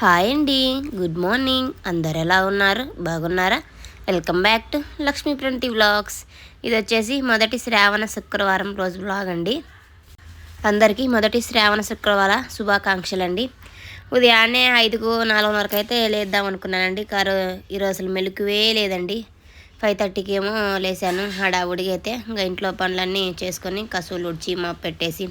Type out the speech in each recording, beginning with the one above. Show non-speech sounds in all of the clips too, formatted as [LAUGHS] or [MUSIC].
Hi అండి. Good morning. అందరు ఎలా ఉన్నారు? బాగున్నారా? వెల్కమ్ బ్యాక్ టు లక్ష్మీ ప్రింటి వ్లాగ్స్. ఇది వచ్చేసి మొదటి శ్రావణ శుక్రవారం రోజు వ్లాగ్ అండి. అందరికీ మొదటి శ్రావణ శుక్రవార శుభాకాంక్షలు అండి ఉదయాన్నే ఐదుకు నాలుగున్నరకు అయితే లేద్దాం అనుకున్నానండి. కారు ఈరోజు మెలుకువే లేదండి. ఫైవ్ థర్టీకి ఏమో లేసాను హడావుడిగా అయితే ఇంకా ఇంట్లో పనులన్నీ చేసుకొని కసువులు ఉడిచి మా పెట్టేసి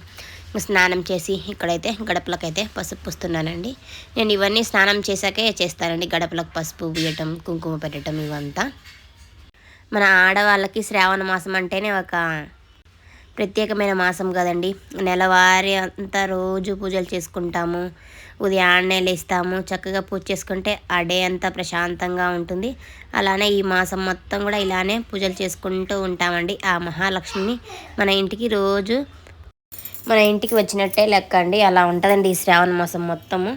స్నానం చేసి ఇక్కడైతే గడపలకైతే పసుపు పూస్తున్నానండి. నేను ఇవన్నీ స్నానం చేశాకే చేస్తానండి. గడపలకు పసుపు పూయటం కుంకుమ పెట్టడం ఇవంతా. మన ఆడవాళ్ళకి శ్రావణ మాసం అంటేనే ఒక ప్రత్యేకమైన మాసం కదండి. నెలవారి అంతా రోజు పూజలు చేసుకుంటాము. ఉదయాన్నే లేస్తాము. చక్కగా పూజ చేసుకుంటే ఆ డే అంతా ప్రశాంతంగా ఉంటుంది. అలానే ఈ మాసం మొత్తం కూడా ఇలానే పూజలు చేసుకుంటూ ఉంటామండి. ఆ మహాలక్ష్మిని మన ఇంటికి రోజు మన ఇంటికి వచ్చినట్టే లెక్క అండి అలా ఉంటుందండి ఈ శ్రావణ మాసం మొత్తము.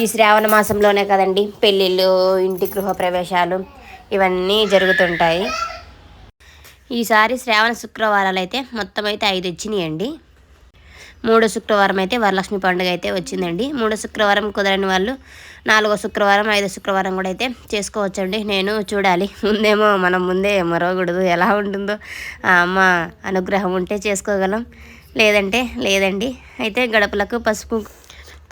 ఈ శ్రావణ మాసంలోనే కదండి పెళ్ళిళ్ళు ఇంటి గృహ ప్రవేశాలు ఇవన్నీ జరుగుతుంటాయి. ఈసారి శ్రావణ శుక్రవారాలు అయితే మొత్తం అయితే ఐదు వచ్చినాయండి. మూడో శుక్రవారం అయితే వరలక్ష్మి పండుగ అయితే వచ్చిందండి. మూడో శుక్రవారం కుదరని వాళ్ళు నాలుగో శుక్రవారం ఐదో శుక్రవారం కూడా అయితే చేసుకోవచ్చండి. నేను చూడాలి. ముందేమో మనం ముందే మరవకూడదు. ఎలా ఉంటుందో ఆ అమ్మ అనుగ్రహం ఉంటే చేసుకోగలం. లేదంటే లేదండి. అయితే గడపలకు పసుపు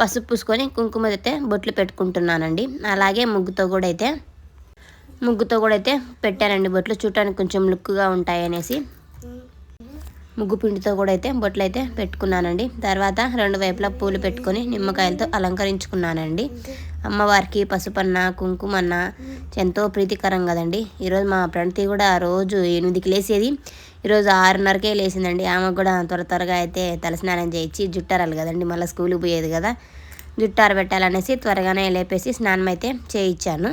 పసుపు పూసుకొని కుంకుమ అయితే బొట్లు పెట్టుకుంటున్నానండి. అలాగే ముగ్గుతో కూడా అయితే ముగ్గుతో కూడా అయితే పెట్టానండి బొట్లు. చూడటానికి కొంచెం లుక్గా ఉంటాయి అనేసి ముగ్గు పిండితో కూడా అయితే బొట్లు అయితే పెట్టుకున్నానండి. తర్వాత రెండు వైపులా పూలు పెట్టుకొని నిమ్మకాయలతో అలంకరించుకున్నానండి. అమ్మవారికి పసుపన్న కుంకుమన్న ఎంతో ప్రీతికరం కదండి. ఈరోజు మా ప్రణతి కూడా రోజు ఎనిమిదికి లేసేది. ఈరోజు ఆరున్నరకే లేచిందండి ఆమె కూడా త్వర త్వరగా అయితే తలస్నానం చేయించి జుట్టారాలి కదండి. మళ్ళీ స్కూల్కి పోయేది కదా. జుట్టారు పెట్టాలనేసి త్వరగానే లేపేసి స్నానం అయితే చేయించాను.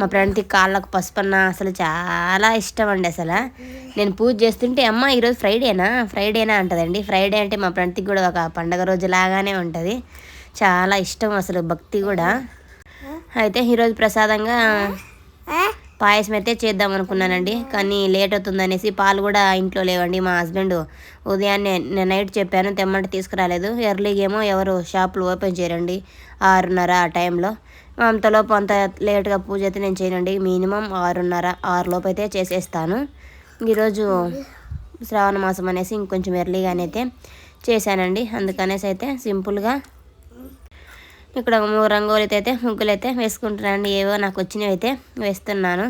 మా ఫ్రెండ్కి కాళ్ళకు పసుపన్న అసలు చాలా ఇష్టం అండి అసలు. నేను పూజ చేస్తుంటే అమ్మ ఈరోజు ఫ్రైడేనా? ఫ్రైడేనా? అంటదండి. ఫ్రైడే అంటే మా ఫ్రెండ్కి కూడా ఒక పండగ రోజు లాగానే ఉంటుంది. చాలా ఇష్టం అసలు భక్తి కూడా. అయితే ఈరోజు ప్రసాదంగా పాయసం అయితే చేద్దాం అనుకున్నానండి. కానీ లేట్ అవుతుందనేసి పాలు కూడా ఇంట్లో లేవండి. మా హస్బెండ్ ఉదయాన్నే నేను నైట్ చెప్పాను తెమ్మంటే తీసుకురాలేదు. ఎర్లీగా ఏమో ఎవరు షాపులు ఓపెన్ చేయరండి. ఆరున్నర ఆ టైంలో. అంతలోపు అంత లేట్గా పూజ అయితే నేను చేయనండి. మినిమం ఆరున్నర ఆరులోపు అయితే చేసేస్తాను. ఈరోజు శ్రావణ మాసం అనేసి ఇంకొంచెం ఎర్లీగానే అయితే చేశానండి. అందుకనేసి అయితే సింపుల్గా ఇక్కడ మూడు రంగోలైతే అయితే ముగ్గులు అయితే వేసుకుంటున్నాను ఏవో నాకు వచ్చినవి అయితే వేస్తున్నాను.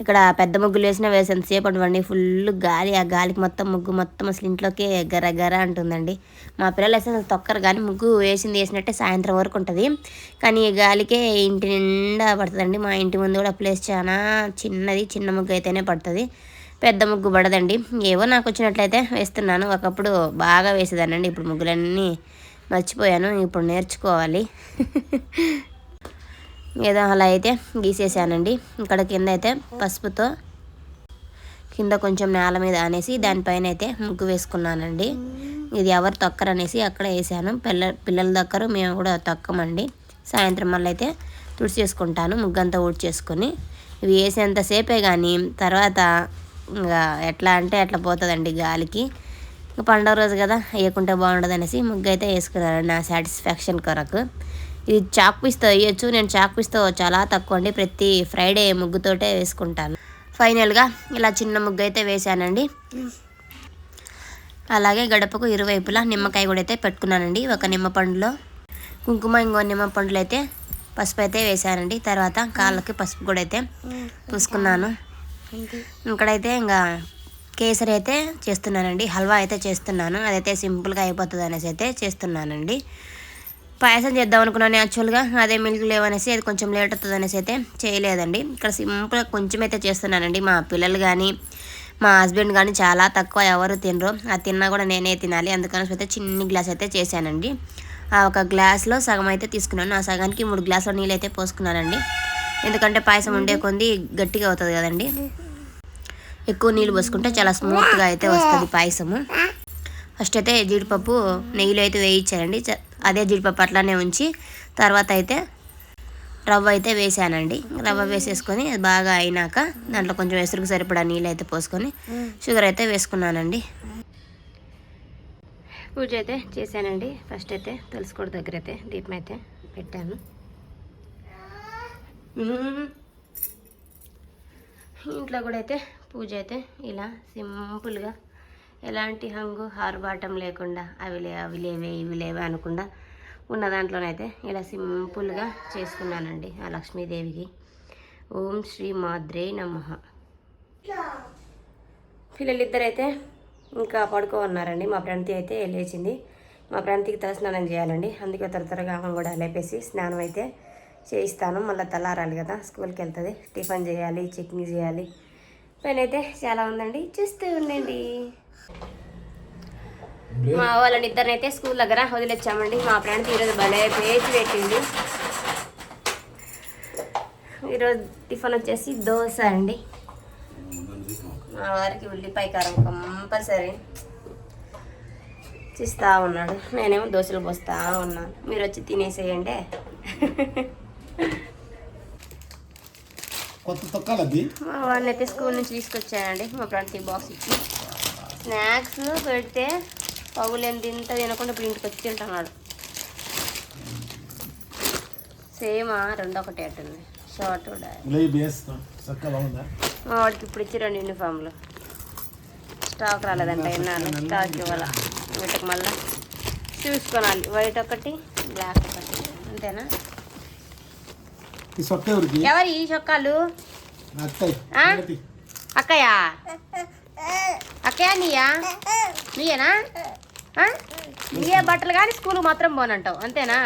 ఇక్కడ పెద్ద ముగ్గులు వేసినా వేసేంతసేపు అండి ఫుల్ గాలి ఆ గాలికి మొత్తం ముగ్గు మొత్తం అసలు ఇంట్లోకి గర గర అంటుందండి. మా పిల్లలు అసలు తొక్కరు కానీ ముగ్గు వేసింది వేసినట్టే సాయంత్రం వరకు ఉంటుంది. కానీ ఈ గాలికే ఇంటి నిండా పడుతుందండి. మా ఇంటి ముందు కూడా ప్లేస్ చాలా చిన్నది చిన్న ముగ్గు అయితేనే పడుతుంది. పెద్ద ముగ్గు పడదండి. ఏవో నాకు వచ్చినట్లయితే వేస్తున్నాను. ఒకప్పుడు బాగా వేసేదానండి ఇప్పుడు ముగ్గులన్నీ మర్చిపోయాను. ఇప్పుడు నేర్చుకోవాలి. [LAUGHS] ఏదో అలా అయితే గీసేసానండి. ఇక్కడ కింద అయితే పసుపుతో కింద కొంచెం నేల మీద అనేసి దానిపైన అయితే ముగ్గు వేసుకున్నానండి. ఇది ఎవరు తొక్కరనేసి అక్కడ వేసాను. పిల్ల పిల్లల తొక్కరు మేము కూడా తొక్కమండి. సాయంత్రం మళ్ళీ అయితే తుడిచి చేసుకుంటాను ముగ్గంతా ఊడ్చేసుకొని ఇవి వేసేంతసేపే కానీ తర్వాత ఇంకా ఎట్లా అంటే ఎట్లా పోతుందండి గాలికి. పండుగ రోజు కదా వేయకుంటే బాగుండదు అనేసి ముగ్గు అయితే వేసుకున్నాను నా సాటిస్ఫాక్షన్ కొరకు. ఇది చాక్ పీస్తో వేయచ్చు నేను చాక్ పీస్తో చాలా తక్కువ అండి. ప్రతి ఫ్రైడే ముగ్గుతోటే వేసుకుంటాను. ఫైనల్గా ఇలా చిన్న ముగ్గు అయితే వేసానండి అలాగే గడపకు ఇరువైపులా నిమ్మకాయ కూడా అయితే పెట్టుకున్నానండి. ఒక నిమ్మ పండులో కుంకుమ ఇంకో నిమ్మ పండులో అయితే పసుపు అయితే వేసానండి తర్వాత కాళ్ళకి పసుపు కూడా అయితే పూసుకున్నాను. ఇక్కడైతే ఇంకా కేసరి అయితే చేస్తున్నానండి. హల్వా అయితే చేస్తున్నాను. అదైతే సింపుల్గా అయిపోతుంది అనేసి అయితే చేస్తున్నానండి. పాయసం చేద్దాం అనుకున్నాను యాక్చువల్గా. అదే మిల్క్ లేవనేసి అది కొంచెం లేట్ అవుతుంది అనేసి అయితే చేయలేదండి. ఇక్కడ సింపుల్గా కొంచెం అయితే చేస్తున్నానండి. మా పిల్లలు కానీ మా హస్బెండ్ కానీ చాలా తక్కువ ఎవరు తినరు. అది తిన్నా కూడా నేనే తినాలి. అందుకని అయితే చిన్ని గ్లాస్ అయితే చేశానండి. ఆ ఒక గ్లాస్లో సగం అయితే తీసుకున్నాను. ఆ సగానికి మూడు గ్లాసుల నీళ్ళు అయితే పోసుకున్నానండి. ఎందుకంటే పాయసం ఉండే కొంది గట్టిగా అవుతుంది కదండి. ఎక్కువ నీళ్ళు పోసుకుంటే చాలా స్మూత్గా అయితే వస్తుంది పాయసము. ఫస్ట్ అయితే జీడిపప్పు నెయ్యిలో అయితే వేయించానండి. అదే జీడిపప్పు అట్లానే ఉంచి తర్వాత అయితే రవ్వ అయితే వేసానండి. రవ్వ వేసేసుకొని అది బాగా అయినాక దాంట్లో కొంచెం ఎసురుకు సరిపడా నీళ్ళు అయితే పోసుకొని షుగర్ అయితే వేసుకున్నానండి. పూజ అయితే చేశానండి. ఫస్ట్ అయితే తులసికోట దగ్గర అయితే దీపం అయితే పెట్టాను. ఇంట్లో కూడా అయితే పూజ అయితే ఇలా సింపుల్గా ఎలాంటి హంగు హార్బాటం లేకుండా అవి లే అవి లేవే ఇవి లేవే అనకుండా ఉన్న దాంట్లోనైతే ఇలా సింపుల్గా చేసుకున్నానండి ఆ లక్ష్మీదేవికి. ఓం శ్రీ మాద్రే నమ. పిల్లలిద్దరైతే ఇంకా పడుకో ఉన్నారండి మా ప్రాంతి అయితే లేచింది. మా ప్రంతికి తలస్నానం చేయాలండి. అందుకే త్వర త్వరగా ఆమె కూడా లేపేసి స్నానం అయితే చేయిస్తాను. మళ్ళీ తలారాలి కదా స్కూల్కి వెళ్తుంది. టిఫిన్ చేయాలి చట్నీ చేయాలి. పని అయితే చాలా ఉందండి. చూస్తూ ఉండండి. మా వాళ్ళని ఇద్దరినైతే స్కూల్ దగ్గర వదిలేచ్చామండి. మా ఫ్రెండ్ ఈరోజు భలే పేచి పెట్టింది. ఈరోజు టిఫిన్ వచ్చేసి దోశ అండి. మా వారికి ఉల్లిపాయ కారం కంపల్సరీ చూస్తా ఉన్నాడు. నేనేమో దోశలు పోస్తా ఉన్నాను మీరు వచ్చి తినేసేయండి. కొత్త తొక్కాలది? మా వాడిని అయితే స్కూల్ నుంచి తీసుకొచ్చానండి. మా ఫ్రెండ్కి బాక్స్ ఇచ్చి. స్నాక్స్ పెడితే పగులేని తింత తినకుండా ఇప్పుడు ఇంటికి వచ్చి తింటున్నాడు. సేమ్ రెండు ఒకటి అట్టుంది షార్ట్ వాడికి ఇప్పుడు ఇచ్చి రెండు యూనిఫామ్లు. స్టాక్ రాలేదంట ఎన్నాళ్ళు స్టాక్ ఇవ్వాల. వీటికి మళ్ళీ చూసుకోనాలి. వైట్ ఒకటి బ్లాక్ ఒకటి. అంతేనా? ఎవరి ఈ చొక్కాలు. అక్కయ్యా? అక్కయా నీయా? నీయేనా? నీయే బట్టలు కానీ స్కూల్ మాత్రం పోనంటావు అంతేనా?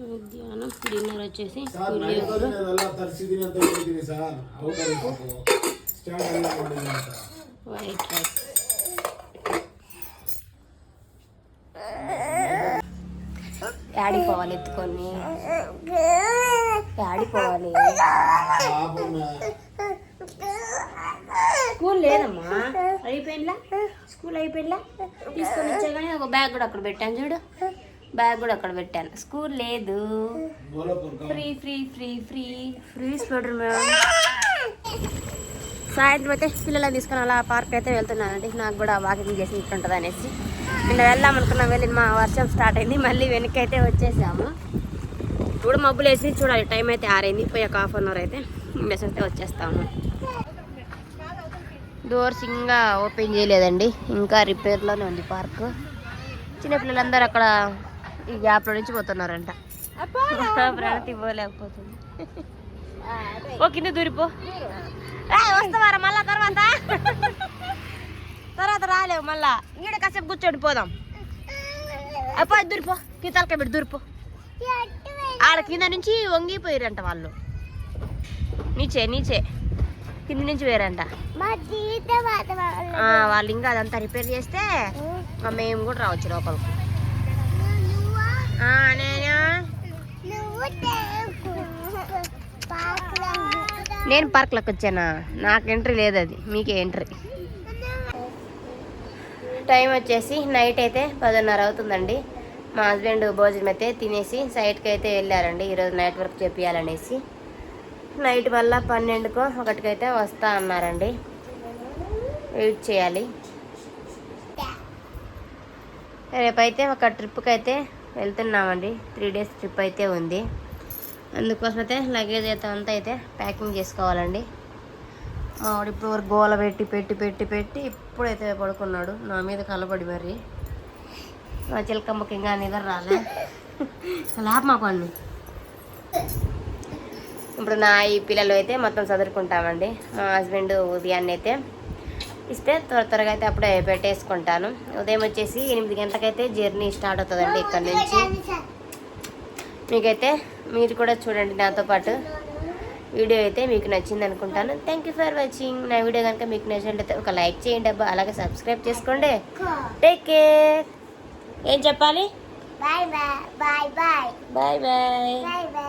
మధ్యాహ్నం డిన్నర్ వచ్చేసి వైట్ రైస్ యాడికి పోవాలి ఎత్తుకొని. ఆడిపోవాలి. స్కూల్ లేదమ్మా. అయిపోయిందా? స్కూల్ అయిపోయిందా? తీసుకొని వచ్చా కానీ ఒక బ్యాగ్ కూడా అక్కడ పెట్టాను చూడు. బ్యాగ్ కూడా అక్కడ పెట్టాను. స్కూల్ లేదు. Free free free free. Free స్పెటర్ madam. సాయంత్రం అయితే పిల్లలను తీసుకొని అలా పార్క్ అయితే వెళ్తున్నానండి. నాకు కూడా వాకింగ్ చేసి ఇట్లుంటుంది అనేసి నిన్న వెళ్దాం అనుకున్నాం. వెళ్ళి మా వర్షం స్టార్ట్ అయింది. మళ్ళీ వెనక్కి అయితే వచ్చేసాము. ఇప్పుడు మబ్బులు వేసి చూడాలి. టైం అయితే ఆరైంది. పోయి ఒక హాఫ్ అన్ అవర్ అయితే ఇండస్ అయితే వచ్చేస్తాము. డోర్స్ ఇంకా ఓపెన్ చేయలేదండి. ఇంకా రిపేర్లోనే ఉంది పార్క్. చిన్నపిల్లలందరూ అక్కడ ఈ గ్యాప్లో నుంచి పోతున్నారంట. ప్రణతి పోలేకపోతుంది ఓ కింద దూరిపో. వస్తావారా మళ్ళా తర్వాత. తర్వాత రాలేవు మళ్ళా. ఈడ కాసేపు కూర్చోండి పోదాం. అప్పో దూరిపో. కిందలకే పెట్టి దూరిపో. ఆడ కింద నుంచి వంగిపోయారంట వాళ్ళు. నీచే నీచే. కింద నుంచి వేరంట వాళ్ళు ఇంకా అదంతా రిపేర్ చేస్తే మేము కూడా రావచ్చు లోపలికి. నేను? పార్క్లోకి వచ్చానా? నాకు ఎంట్రీ లేదు అది. మీకే ఎంట్రీ టైం వచ్చేసి నైట్ అయితే పదిన్నర అవుతుందండి. మా హస్బెండ్ భోజనం అయితే తినేసి సైట్కి అయితే వెళ్ళారండి. ఈరోజు నైట్ వర్క్ చెప్పియాలనేసి. నైట్ వల్ల పన్నెండుకో ఒకటికైతే వస్తా అన్నారండి. వెయిట్ చేయాలి. రేపైతే ఒక ట్రిప్కి అయితే వెళ్తున్నామండి. త్రీ డేస్ ట్రిప్ అయితే ఉంది. అందుకోసం అయితే లగేజ్ అయితే అంతా అయితే ప్యాకింగ్ చేసుకోవాలండి. మావాడు ఇప్పుడు వరకు గోల పెట్టి పెట్టి పెట్టి పెట్టి ఇప్పుడైతే పడుకున్నాడు. నా మీద కలబడి మరి. చిలకమ్మకి ఇంకా నిద్ర రాలే. లాభ పన్ను ఇప్పుడు నా ఈ పిల్లలు అయితే మొత్తం చదువుకుంటామండి. మా హస్బెండ్ ఉదయాన్నే అయితే ఇస్తే త్వర త్వరగా అయితే అప్పుడే పెట్టేసుకుంటాను. ఉదయం వచ్చేసి ఎనిమిది గంటలకైతే జర్నీ స్టార్ట్ అవుతుందండి ఇక్కడ నుంచి. మీకైతే మీరు కూడా చూడండి నాతో పాటు వీడియో అయితే మీకు నచ్చింది అనుకుంటాను. థ్యాంక్ యూ ఫర్ వాచింగ్ నా వీడియో కనుక మీకు నచ్చినట్లయితే ఒక లైక్ చేయండి అబ్బా. అలాగే సబ్స్క్రైబ్ చేసుకోండి. టేక్ కేర్ ఏం చెప్పాలి bye bye bye bye bye bye.